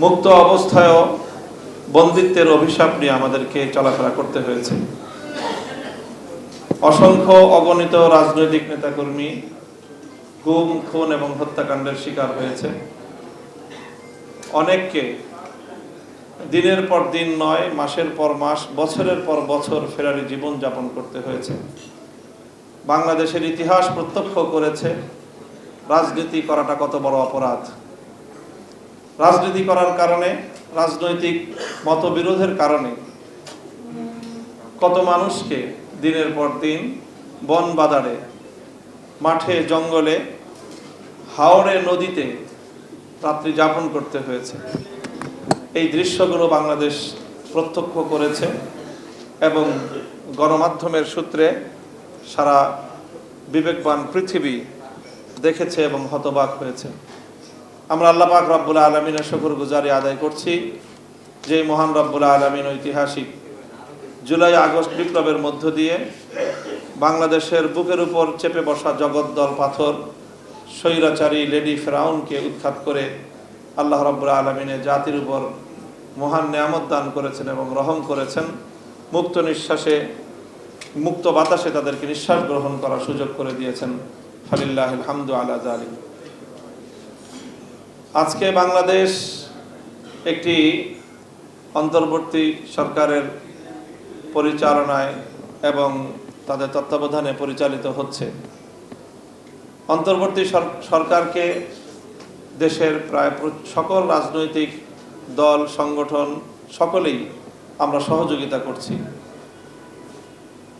মুক্ত অবস্থায়ও বন্দিত্বের অভিশাপ নিয়ে আমাদেরকে চলাফেরা করতে হয়েছে। অসংখ্য অগণিত রাজনৈতিক নেতাকর্মী গুম, খুন এবং হত্যাকাণ্ডের শিকার হয়েছে। অনেককে দিনের পর দিন নয়, মাসের পর মাস, বছরের পর বছর ফেরারি জীবন যাপন করতে হয়েছে। বাংলাদেশের ইতিহাস প্রত্যক্ষ করেছে রাজনীতি করাটা কত বড় অপরাধ। রাজনীতি করার কারণে, রাজনৈতিক মতবিরোধের কারণে। কত মানুষকে দিনের পর দিন বন বাজারে মাঠে, জঙ্গলে হাওড়ে নদীতে রাত্রি যাপন করতে হয়েছে। এই দৃশ্যগুলো বাংলাদেশ প্রত্যক্ষ করেছে এবং গণমাধ্যমের সূত্রে সারা বিবেকবান পৃথিবী দেখেছে এবং হতবাক হয়েছে। আমরা আল্লাহ পাক রব্বুল আলমিনের শকর গুজারি আদায় করছি। যে মহান রব্বুল আলমিন ঐতিহাসিক জুলাই, আগস্ট বিপ্লবের মধ্য দিয়ে বাংলাদেশের বুকের উপর চেপে বসা জগদ্দল পাথর, স্বৈরাচারী লেডি ফেরাউনকে উৎখাত করে আল্লাহ রব্বুল আলমিনের জাতির উপর মহান নিয়ামত দান করেছেন এবং রহম করেছেন। মুক্ত নিঃশ্বাসে, মুক্ত বাতাসে তাদেরকে নিঃশ্বাস গ্রহণ করার সুযোগ করে দিয়েছেন। ফালিল্লাহ হামদু আলা জালিম আজকে বাংলাদেশ একটি অন্তর্বর্তী সরকারের পরিচালনায় এবং তাদের তত্ত্বাবধানে পরিচালিত হচ্ছে। অন্তর্বর্তী সরকারকে দেশের প্রায় সকল রাজনৈতিক দল, সংগঠন সকলেই আমরা সহযোগিতা করছি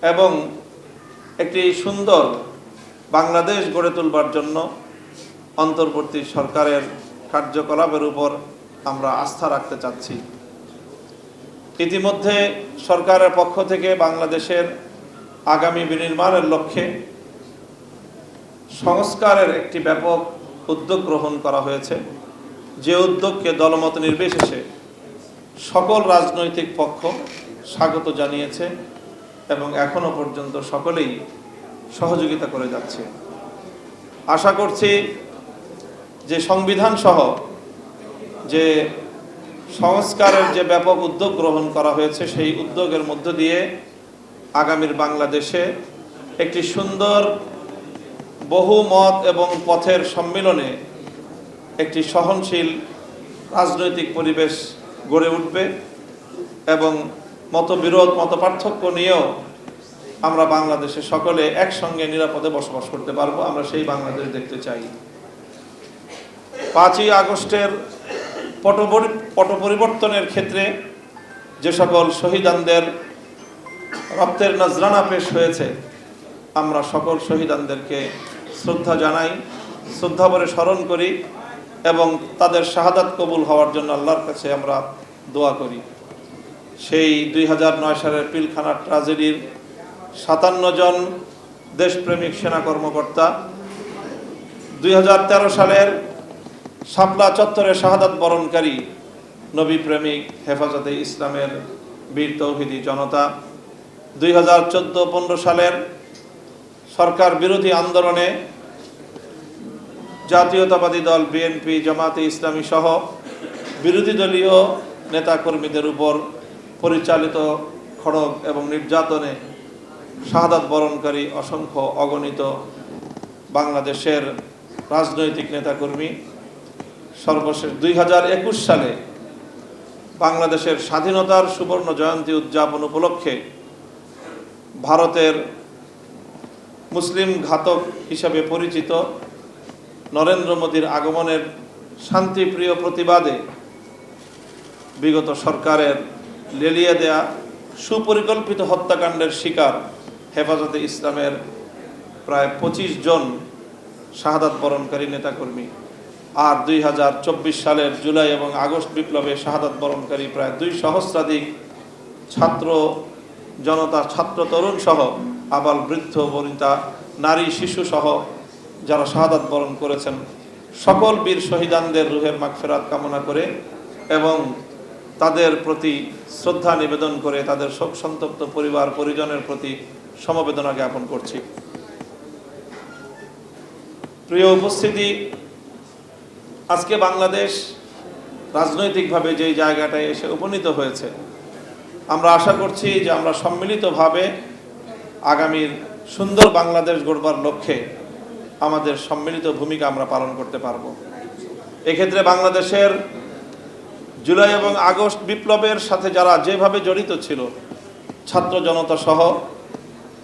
এবং একটি সুন্দর বাংলাদেশ গড়ে তুলবার জন্য অন্তর্বর্তী সরকারের কার্যকলাপের উপর আমরা আস্থা রাখতে চাচ্ছি। ইতিমধ্যে সরকারের পক্ষ থেকে বাংলাদেশের আগামী বিনির্মাণের লক্ষ্যে সংস্কারের একটি ব্যাপক উদ্যোগ গ্রহণ করা হয়েছে। যে উদ্যোগকে দলমত নির্বিশেষে সকল রাজনৈতিক পক্ষ স্বাগত জানিয়েছে এবং এখনও পর্যন্ত সকলেই সহযোগিতা করে যাচ্ছে। আশা করছি যে সংবিধান সহ যে সংস্কারের যে ব্যাপক উদ্যোগ গ্রহণ করা হয়েছে, সেই উদ্যোগের মধ্য দিয়ে আগামীর বাংলাদেশে একটি সুন্দর বহু মত এবং পথের সম্মিলনে একটি সহনশীল রাজনৈতিক পরিবেশ গড়ে উঠবে এবং মতবিরোধ মত পার্থক্য নিয়েও আমরা বাংলাদেশে সকলে একসঙ্গে নিরাপদে বসবাস করতে পারব। আমরা সেই বাংলাদেশ দেখতে চাই। পাঁচই আগস্টের পট পট পরিবর্তনের ক্ষেত্রে যে সকল শহীদানদের রক্তের নজরানা পেশ হয়েছে, আমরা সকল শহীদানদেরকে শ্রদ্ধা জানাই, শ্রদ্ধা ভরে স্মরণ করি এবং তাদের শাহাদাত কবুল হওয়ার জন্য আল্লাহর কাছে আমরা দোয়া করি। সেই দুই হাজার নয় সালের পিলখানার ট্রাজেডির সাতান্ন জন দেশপ্রেমিক সেনা কর্মকর্তা দুই হাজার তেরো সালের শাপলা চত্বরে শাহাদাত বরণকারী নবী প্রেমিক হেফাজতে ইসলামের বীর তৌহিদি জনতা, দুই হাজার চোদ্দ পনেরো সালের সরকার বিরোধী আন্দোলনে জাতীয়তাবাদী দল বিএনপি, জামাতে ইসলামী সহ বিরোধী দলীয় নেতাকর্মীদের উপর পরিচালিত খড়গ এবং নির্যাতনে শাহাদাত বরণকারী অসংখ্য অগণিত বাংলাদেশের রাজনৈতিক নেতাকর্মী সর্বশেষ দুই হাজার একুশ সালে বাংলাদেশের স্বাধীনতার সুবর্ণ জয়ন্তী উদযাপন উপলক্ষে ভারতের মুসলিম ঘাতক হিসাবে পরিচিত নরেন্দ্র মোদীর আগমনের শান্তিপ্রিয় প্রতিবাদে বিগত সরকারের লেলিয়ে দেয়া সুপরিকল্পিত হত্যাকাণ্ডের শিকার হেফাজতে ইসলামের প্রায় পঁচিশ জন শাহাদাত বরণকারী নেতাকর্মী। আর দুই হাজার চব্বিশ সালের জুলাই এবং আগস্ট বিপ্লবে শাহাদাত বরণকারী প্রায় দুই সহস্রাধিক ছাত্র, জনতা, ছাত্র, তরুণ সহ আবাল বৃদ্ধ, বনিতা, নারী, শিশু সহ যারা শাহাদাত বরণ করেছেন, সকল বীর শহীদানদের রুহের মাগফেরাত কামনা করে এবং তাদের প্রতি শ্রদ্ধা নিবেদন করে তাদের শোক সন্তপ্ত পরিবার, পরিজনের প্রতি সমবেদনা জ্ঞাপন করছি। প্রিয় উপস্থিতি আজকে বাংলাদেশ রাজনৈতিকভাবে যেই জায়গাটায় এসে উপনীত হয়েছে, আমরা আশা করছি যে আমরা সম্মিলিতভাবে আগামীর সুন্দর বাংলাদেশ গড়বার লক্ষ্যে আমাদের সম্মিলিত ভূমিকা আমরা পালন করতে পারব। এক্ষেত্রে বাংলাদেশের জুলাই এবং আগস্ট বিপ্লবের সাথে যারা যেভাবে জড়িত ছিল, ছাত্র জনতা সহ,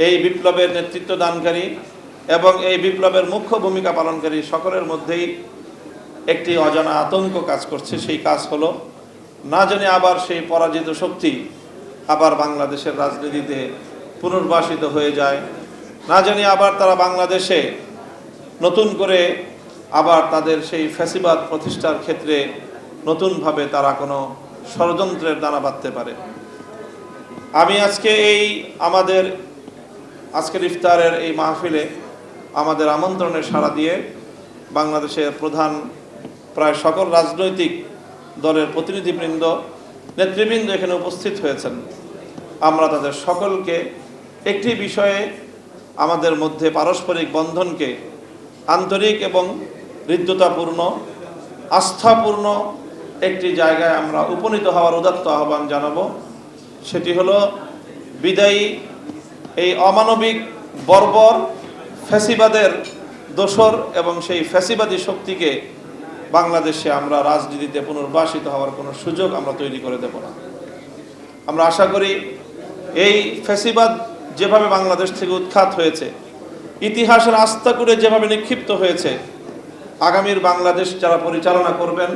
এই বিপ্লবের নেতৃত্ব দানকারী এবং এই বিপ্লবের মুখ্য ভূমিকা পালনকারী সকলের মধ্যেই একটি অজানা আতঙ্ক কাজ করছে। সেই কাজ হলো, না জানি আবার সেই পরাজিত শক্তি আবার বাংলাদেশের রাজনীতিতে পুনর্বাসিত হয়ে যায়। না জানি আবার তারা বাংলাদেশে নতুন করে আবার তাদের সেই ফ্যাসিবাদ প্রতিষ্ঠার ক্ষেত্রে নতুনভাবে তারা কোনো ষড়যন্ত্রের দানা বাঁধতে পারে। আমি আজকে এই আমাদের, আজকের ইফতারের এই মাহফিলে আমাদের আমন্ত্রণে সাড়া দিয়ে বাংলাদেশের প্রধান প্রায় সকল রাজনৈতিক দলের প্রতিনিধিবৃন্দ, নেতৃবৃন্দ এখানে উপস্থিত হয়েছেন। আমরা তাদের সকলকে একটি বিষয়ে আমাদের মধ্যে পারস্পরিক বন্ধনকে আন্তরিক এবং হৃদ্যতাপূর্ণ, আস্থাপূর্ণ একটি জায়গায় আমরা উপনীত হওয়ার উদাত্ত আহ্বান জানাব। সেটি হলো, বিদায়ী এই অমানবিক বর্বর ফ্যাসিবাদের দোসর এবং সেই ফ্যাসিবাদী শক্তিকে বাংলাদেশে আমরা রাজনীতিতে পুনর্বাসিত হওয়ার কোনো সুযোগ আমরা তৈরি করে দেব না। আমরা আশা করি এই ফ্যাসিবাদ যেভাবে বাংলাদেশ থেকে উৎখাত হয়েছে, ইতিহাসের আস্থা করে যেভাবে নিক্ষিপ্ত হয়েছে, আগামীর বাংলাদেশ যারা পরিচালনা করবেন,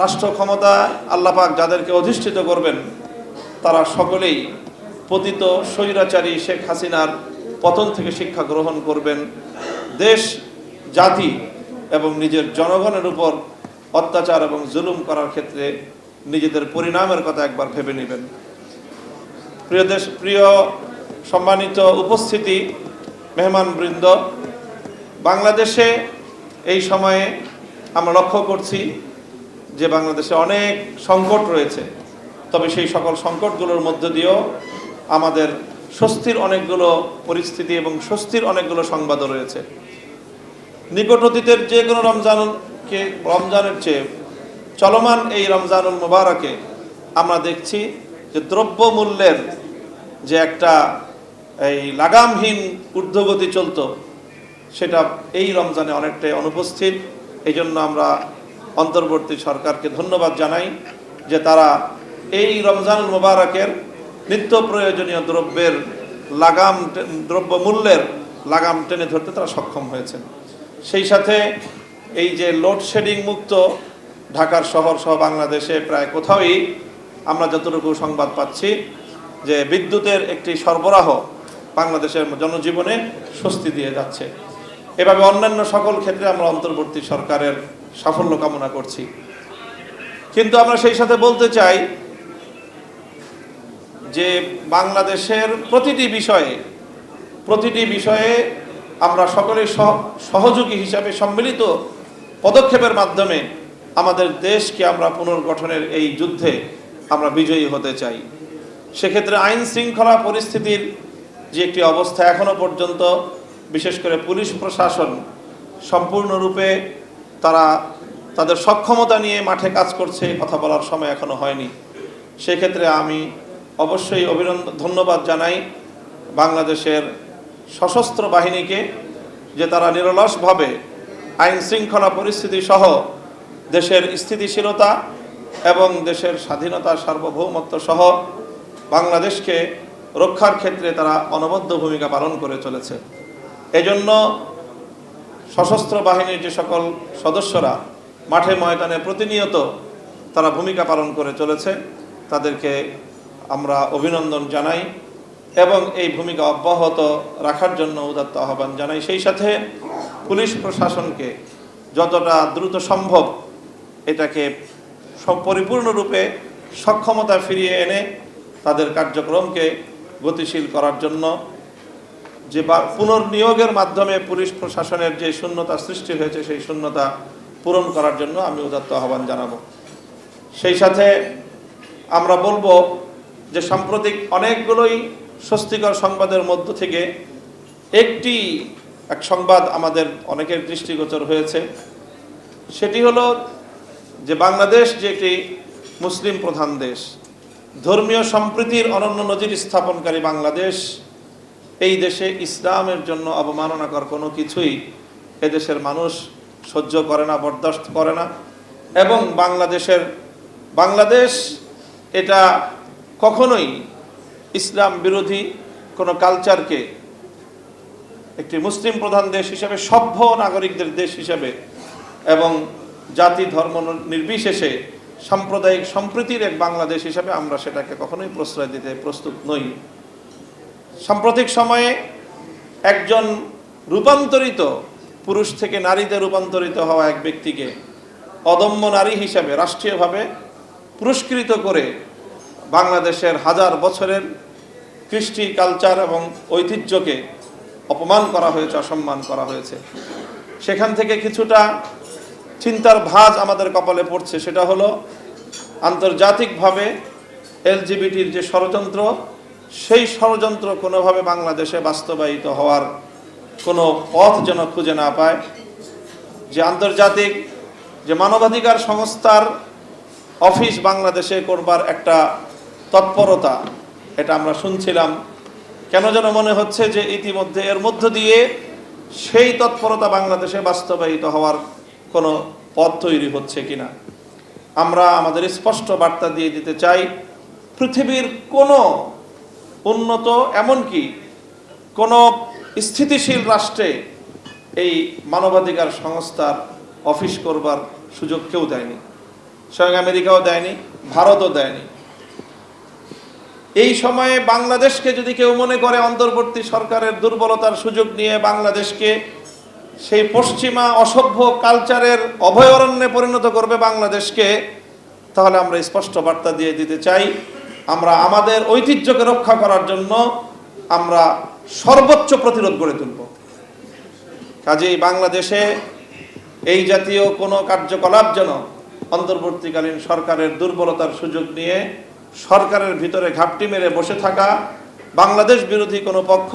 রাষ্ট্র ক্ষমতা আল্লাপাক যাদেরকে অধিষ্ঠিত করবেন, তারা সকলেই পতিত স্বৈরাচারী শেখ হাসিনার পতন থেকে শিক্ষা গ্রহণ করবেন। দেশ, জাতি এবং নিজের জনগণের উপর অত্যাচার এবং জুলুম করার ক্ষেত্রে নিজেদের পরিণামের কথা একবার ভেবে নেবেন। প্রিয় দেশ, প্রিয় সম্মানিত উপস্থিতি মেহমানবৃন্দ বাংলাদেশে এই সময়ে আমরা লক্ষ্য করছি যে বাংলাদেশে অনেক সংকট রয়েছে। তবে সেই সকল সংকটগুলোর মধ্য দিয়েও আমাদের স্বস্তির অনেকগুলো পরিস্থিতি এবং স্বস্তির অনেকগুলো সংবাদও রয়েছে। নিকট অতীতের যে কোনো রমজানকে, রমজানের চেয়ে চলমান এই রমজানুল মুবারকে আমরা দেখছি যে দ্রব্য মূল্যের যে একটা এই লাগামহীন ঊর্ধ্বগতি চলতো, সেটা এই রমজানে অনেকটাই অনুপস্থিত। এই জন্য আমরা অন্তর্বর্তী সরকারকে ধন্যবাদ জানাই যে তারা এই রমজানুল মুবারকের নিত্য প্রয়োজনীয় দ্রব্যের লাগাম দ্রব্য মূল্যের লাগাম টেনে ধরতে তারা সক্ষম হয়েছেন। সেই সাথে এই যে লোডশেডিং মুক্ত ঢাকার শহর সহ বাংলাদেশে প্রায় কোথাওই আমরা যতটুকু সংবাদ পাচ্ছি যে বিদ্যুতের একটি সরবরাহ বাংলাদেশের জনজীবনে স্বস্তি দিয়ে যাচ্ছে। এভাবে অন্যান্য সকল ক্ষেত্রে আমরা অন্তর্বর্তী সরকারের সাফল্য কামনা করছি। কিন্তু আমরা সেই সাথে বলতে চাই যে বাংলাদেশের প্রতিটি বিষয়ে প্রতিটি বিষয়ে আমরা সকলেই সহ- সহযোগী হিসাবে সম্মিলিত পদক্ষেপের মাধ্যমে আমাদের দেশকে আমরা পুনর্গঠনের এই যুদ্ধে আমরা বিজয়ী হতে চাই। সেক্ষেত্রে আইন শৃঙ্খলা পরিস্থিতির যে একটি অবস্থা এখনও পর্যন্ত, বিশেষ করে পুলিশ প্রশাসন সম্পূর্ণরূপে তারা তাদের সক্ষমতা নিয়ে মাঠে কাজ করছে, কথা বলার সময় এখনও হয়নি। সেক্ষেত্রে আমি অবশ্যই অভিনন্দন, ধন্যবাদ জানাই বাংলাদেশের সশস্ত্র বাহিনীকে যে তারা নিরলসভাবে আইন শৃঙ্খলা পরিস্থিতি সহ দেশের স্থিতিশীলতা এবং দেশের স্বাধীনতা সার্বভৌমত্ব সহ বাংলাদেশকে রক্ষার ক্ষেত্রে তারা অনবদ্য ভূমিকা পালন করে চলেছে। এজন্য সশস্ত্র বাহিনীর যে সকল সদস্যরা মাঠে ময়দানে প্রতিনিয়ত তারা ভূমিকা পালন করে চলেছে, তাদেরকে আমরা অভিনন্দন জানাই। এবং এই ভূমিকা অব্যাহত রাখার জন্য উদাত্ত আহ্বান জানাই। সেই সাথে পুলিশ প্রশাসনকে যতটা দ্রুত সম্ভব এটাকে পরিপূর্ণরূপে সক্ষমতা ফিরিয়ে এনে তাদের কার্যক্রমকে গতিশীল করার জন্য যে বা পুনর্নিয়োগের মাধ্যমে পুলিশ প্রশাসনের যে শূন্যতা সৃষ্টি হয়েছে, সেই শূন্যতা পূরণ করার জন্য আমি উদাত্ত আহ্বান জানাব। সেই সাথে আমরা বলব যে সাম্প্রতিক অনেকগুলোই স্বস্তিকর সংবাদের মধ্য থেকে একটি এক সংবাদ আমাদের অনেকের দৃষ্টিগোচর হয়েছে। সেটি হলো যে বাংলাদেশ যে একটি মুসলিম প্রধান দেশ, ধর্মীয় সম্প্রীতির অনন্য নজির স্থাপনকারী বাংলাদেশ, এই দেশে ইসলামের জন্য অবমাননাকর কোনো কিছুই এদেশের মানুষ সহ্য করে না, বরদাস্ত করে না। এবং বাংলাদেশের, বাংলাদেশ এটা কখনোই ইসলাম বিরোধী কোনো কালচারকে একটি মুসলিম প্রধান দেশ হিসেবে, সভ্য নাগরিকদের দেশ হিসেবে এবং জাতি, ধর্ম নির্বিশেষে সাম্প্রদায়িক সম্প্রীতির এক বাংলাদেশ হিসেবে আমরা সেটাকে কখনোই প্রশ্রয় দিতে প্রস্তুত নই। সাম্প্রতিক সময়ে একজন রূপান্তরিত পুরুষ থেকে নারীতে রূপান্তরিত হওয়া এক ব্যক্তিকে অদম্য নারী হিসাবে রাষ্ট্রীয়ভাবে পুরস্কৃত করে বাংলাদেশের হাজার বছরের কৃষ্টি, কালচার এবং ঐতিহ্যকে অপমান করা হয়েছে, অসম্মান করা হয়েছে। সেখান থেকে কিছুটা চিন্তার ভাঁজ আমাদের কপালে পড়ছে। সেটা হলো, আন্তর্জাতিকভাবে এলজিবিটির যে ষড়যন্ত্র, সেই ষড়যন্ত্র কোনোভাবে বাংলাদেশে বাস্তবায়িত হওয়ার কোনো পথ যেন খুঁজে না পায়। যে আন্তর্জাতিক, যে মানবাধিকার সংস্থার অফিস বাংলাদেশে করবার একটা তৎপরতা, এটা আমরা শুনছিলাম। কেন যেন মনে হচ্ছে যে ইতিমধ্যে এর মধ্য দিয়ে সেই তৎপরতা বাংলাদেশে বাস্তবায়িত হওয়ার কোনো পথ তৈরি হচ্ছে কিনা। আমরা আমাদের স্পষ্ট বার্তা দিয়ে দিতে চাই, পৃথিবীর কোনো উন্নত এমনকি কোনো স্থিতিশীল রাষ্ট্রে এই মানবাধিকার সংস্থার অফিস করবার সুযোগ কেউ দেয়নি। স্বয়ং আমেরিকাও দেয়নি, ভারতও দেয়নি। এই সময়ে বাংলাদেশকে যদি কেউ মনে করে অন্তর্বর্তী সরকারের দুর্বলতার সুযোগ নিয়ে বাংলাদেশকে সেই পশ্চিমা অসভ্য কালচারের অভয়ারণ্যে পরিণত করবে বাংলাদেশকে, তাহলে আমরা স্পষ্ট বার্তা দিয়ে দিতে চাই, আমরা আমাদের ঐতিহ্যকে রক্ষা করার জন্য আমরা সর্বোচ্চ প্রতিরোধ গড়ে তুলব। কাজেই বাংলাদেশে এই জাতীয় কোনো কার্যকলাপ যেন অন্তর্বর্তীকালীন সরকারের দুর্বলতার সুযোগ নিয়ে সরকারের ভিতরে ঘাপটি মেরে বসে থাকা বাংলাদেশ বিরোধী কোনো পক্ষ,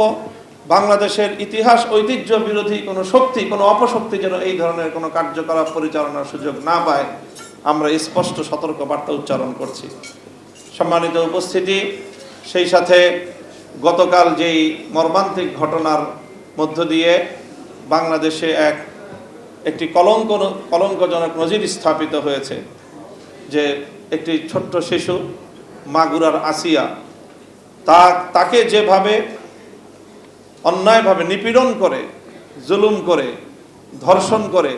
বাংলাদেশের ইতিহাস, ঐতিহ্য বিরোধী কোনো শক্তি, কোনো অপশক্তি যেন এই ধরনের কোনো কার্যকলাপ পরিচালনার সুযোগ না পায়, আমরা স্পষ্ট সতর্ক বার্তা উচ্চারণ করছি। সম্মানিত উপস্থিতি, সেই সাথে গতকাল যেই মর্মান্তিক ঘটনার মধ্য দিয়ে বাংলাদেশে এক, একটি কলঙ্ক, কলঙ্কজনক নজির স্থাপিত হয়েছে, যে একটি ছোট্ট শিশু মাগুরার আসিয়া, তা তাকে যেভাবে অন্যায়ভাবে নিপীড়ন করে, জুলুম করে, ধর্ষণ করে,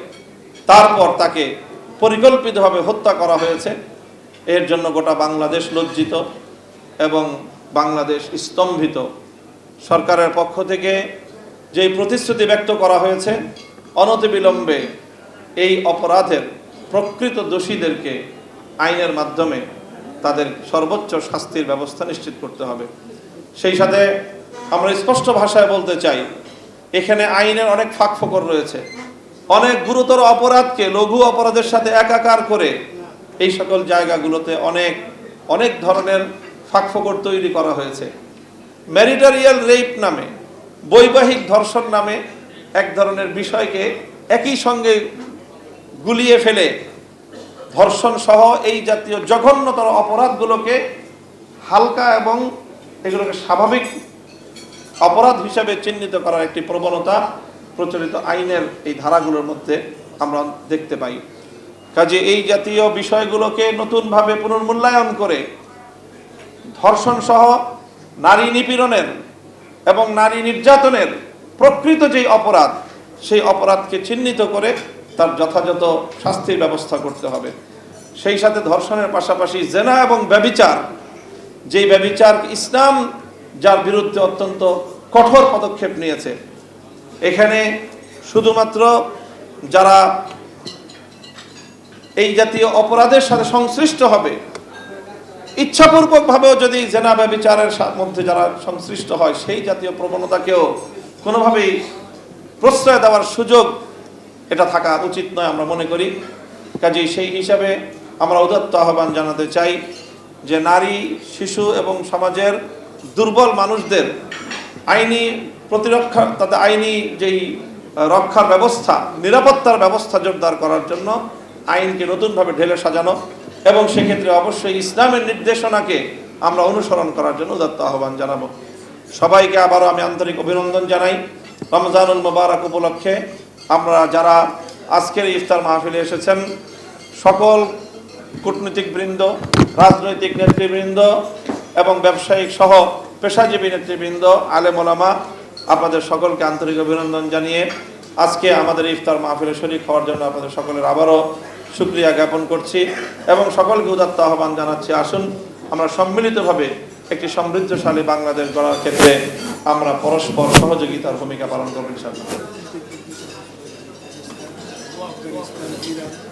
তারপর তাকে পরিকল্পিতভাবে হত্যা করা হয়েছে। এর জন্য গোটা বাংলাদেশ লজ্জিত এবং বাংলাদেশ স্তম্ভিত। সরকারের পক্ষ থেকে যেই প্রতিশ্রুতি ব্যক্ত করা হয়েছে, অনতিবিলম্বে এই অপরাধের প্রকৃত দোষীদেরকে আইনের মাধ্যমে তাদের সর্বোচ্চ শাস্তির ব্যবস্থা নিশ্চিত করতে হবে। সেই সাথে আমরা স্পষ্ট ভাষায় বলতে চাই, এখানে আইনের অনেক ফাঁক ফোকর রয়েছে। অনেক গুরুতর অপরাধকে লঘু অপরাধের সাথে একাকার করে এই সকল জায়গাগুলোতে অনেক অনেক ধরনের ফাঁক ফোকর তৈরি করা হয়েছে। ম্যারিটারিয়াল রেপ নামে, বৈবাহিক ধর্ষণ নামে এক ধরনের বিষয়কে একই সঙ্গে গুলিয়ে ফেলে ধর্ষণ সহ এই জাতীয় জঘন্যতর অপরাধগুলোকে হালকা এবং এগুলোকে স্বাভাবিক অপরাধ হিসাবে চিহ্নিত করার একটি প্রবণতা প্রচলিত আইনের এই ধারাগুলোর মধ্যে আমরা দেখতে পাই। কাজে এই জাতীয় বিষয়গুলোকে নতুনভাবে পুনর্মূল্যায়ন করে ধর্ষণ সহ নারী নিপীড়নের এবং নারী নির্যাতনের প্রকৃত যেই অপরাধ, সেই অপরাধকে চিহ্নিত করে তার যথাযথ শাস্তির ব্যবস্থা করতে হবে। সেই সাথে ধর্ষণের পাশাপাশি জেনা এবং ব্যবিচার, যেই ব্যবিচার ইসলাম যার বিরুদ্ধে অত্যন্ত কঠোর পদক্ষেপ নিয়েছে। এখানে শুধুমাত্র যারা এই জাতীয় অপরাধের সাথে সংশ্লিষ্ট হবে, ইচ্ছাপূর্বকভাবেও যদি জেনা ব্যবিচারের মধ্যে যারা সংশ্লিষ্ট হয়, সেই জাতীয় প্রবণতাকেও কোনোভাবেই প্রশ্রয় দেওয়ার সুযোগ এটা থাকা উচিত নয় আমরা মনে করি। কাজেই সেই হিসাবে আমরা উদত্ত আহ্বান জানাতে চাই যে নারী, শিশু এবং সমাজের দুর্বল মানুষদের আইনি প্রতিরক্ষা, তাদের আইনি যেই রক্ষার ব্যবস্থা, নিরাপত্তার ব্যবস্থা জোরদার করার জন্য আইনকে নতুনভাবে ঢেলে সাজানো এবং সেক্ষেত্রে অবশ্যই ইসলামের নির্দেশনাকে আমরা অনুসরণ করার জন্য উদাত্ত আহ্বান জানাব। সবাইকে আবারও আমি আন্তরিক অভিনন্দন জানাই। রমজানুল মোবারক উপলক্ষে আমরা যারা আজকের ইফতার মাহফিলে এসেছেন, সকল কূটনৈতিক বৃন্দ, রাজনৈতিক নেতৃবৃন্দ এবং ব্যবসায়িক সহ পেশাজীবী নেতৃবৃন্দ, আলেম ওলামা, আপনাদের সকলকে আন্তরিক অভিনন্দন জানিয়ে আজকে আমাদের ইফতার মাহফিলে শরীক হওয়ার জন্য আপনাদের সকলের আবারও সুক্রিয়া জ্ঞাপন করছি এবং সকলকে উদাত্ত আহ্বান জানাচ্ছি। আসুন, আমরা সম্মিলিতভাবে একটি সমৃদ্ধশালী বাংলাদেশ গড়ার ক্ষেত্রে আমরা পরস্পর সহযোগিতার ভূমিকা পালন করব ইনশাআল্লাহ। prometidas.